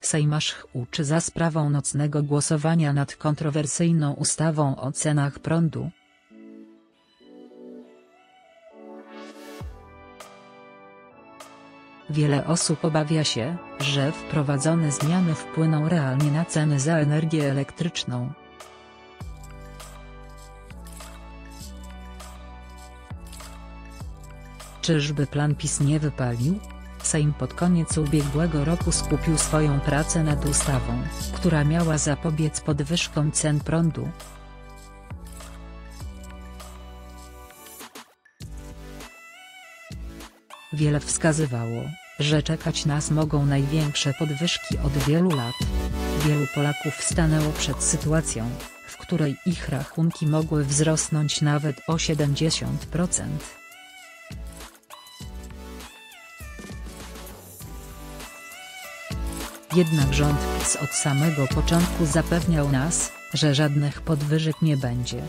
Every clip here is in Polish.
Sejmasz uczy za sprawą nocnego głosowania nad kontrowersyjną ustawą o cenach prądu. Wiele osób obawia się, że wprowadzone zmiany wpłyną realnie na ceny za energię elektryczną. Czyżby plan PiS nie wypalił? Sejm pod koniec ubiegłego roku skupił swoją pracę nad ustawą, która miała zapobiec podwyżkom cen prądu. Wiele wskazywało, że czekać nas mogą największe podwyżki od wielu lat. Wielu Polaków stanęło przed sytuacją, w której ich rachunki mogły wzrosnąć nawet o 70%. Jednak rząd PiS od samego początku zapewniał nas, że żadnych podwyżek nie będzie.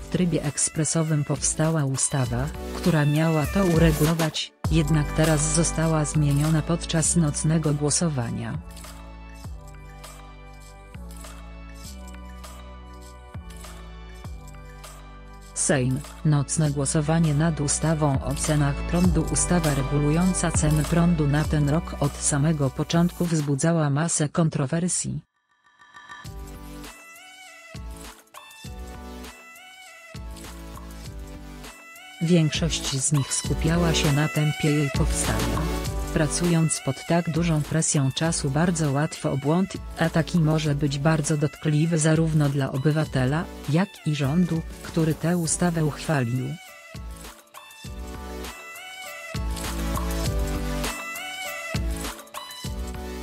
W trybie ekspresowym powstała ustawa, która miała to uregulować, jednak teraz została zmieniona podczas nocnego głosowania. Sejm, nocne głosowanie nad ustawą o cenach prądu Ustawa regulująca ceny prądu na ten rok od samego początku wzbudzała masę kontrowersji. Większość z nich skupiała się na tempie jej powstania. Pracując pod tak dużą presją czasu bardzo łatwo o błąd, a taki może być bardzo dotkliwy zarówno dla obywatela, jak i rządu, który tę ustawę uchwalił.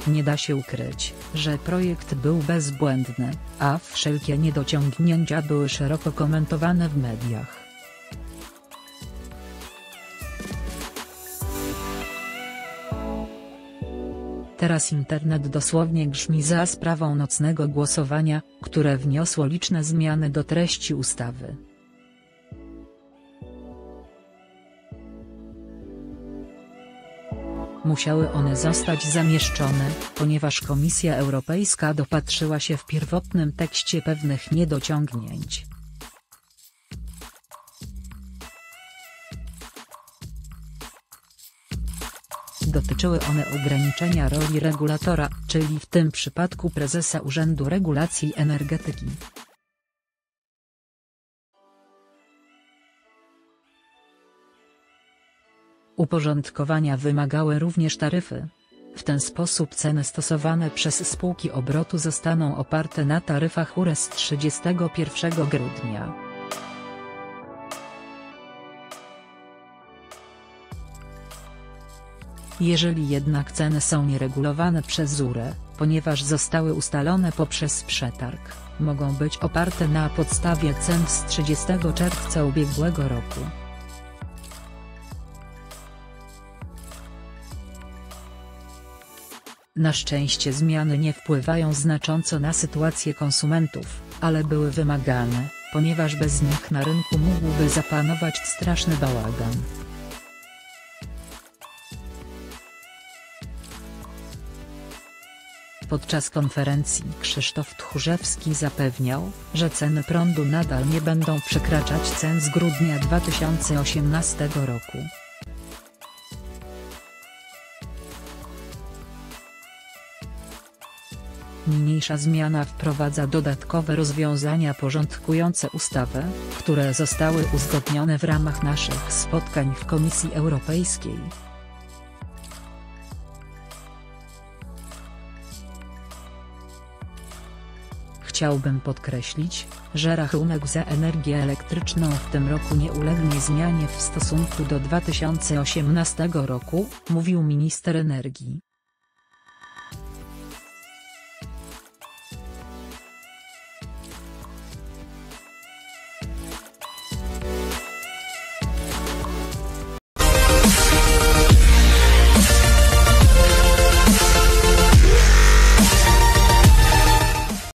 Nie da się ukryć, że projekt był bezbłędny, a wszelkie niedociągnięcia były szeroko komentowane w mediach. Teraz internet dosłownie grzmi za sprawą nocnego głosowania, które wniosło liczne zmiany do treści ustawy. Musiały one zostać zamieszczone, ponieważ Komisja Europejska dopatrzyła się w pierwotnym tekście pewnych niedociągnięć. Dotyczyły one ograniczenia roli regulatora, czyli w tym przypadku prezesa Urzędu Regulacji Energetyki. Uporządkowania wymagały również taryfy. W ten sposób ceny stosowane przez spółki obrotu zostaną oparte na taryfach URES 31 grudnia. Jeżeli jednak ceny są nieregulowane przez URE, ponieważ zostały ustalone poprzez przetarg, mogą być oparte na podstawie cen z 30 czerwca ubiegłego roku. Na szczęście zmiany nie wpływają znacząco na sytuację konsumentów, ale były wymagane, ponieważ bez nich na rynku mógłby zapanować straszny bałagan. Podczas konferencji Krzysztof Tchórzewski zapewniał, że ceny prądu nadal nie będą przekraczać cen z grudnia 2018 roku. Niniejsza zmiana wprowadza dodatkowe rozwiązania porządkujące ustawę, które zostały uzgodnione w ramach naszych spotkań w Komisji Europejskiej. Chciałbym podkreślić, że rachunek za energię elektryczną w tym roku nie ulegnie zmianie w stosunku do 2018 roku, mówił minister energii.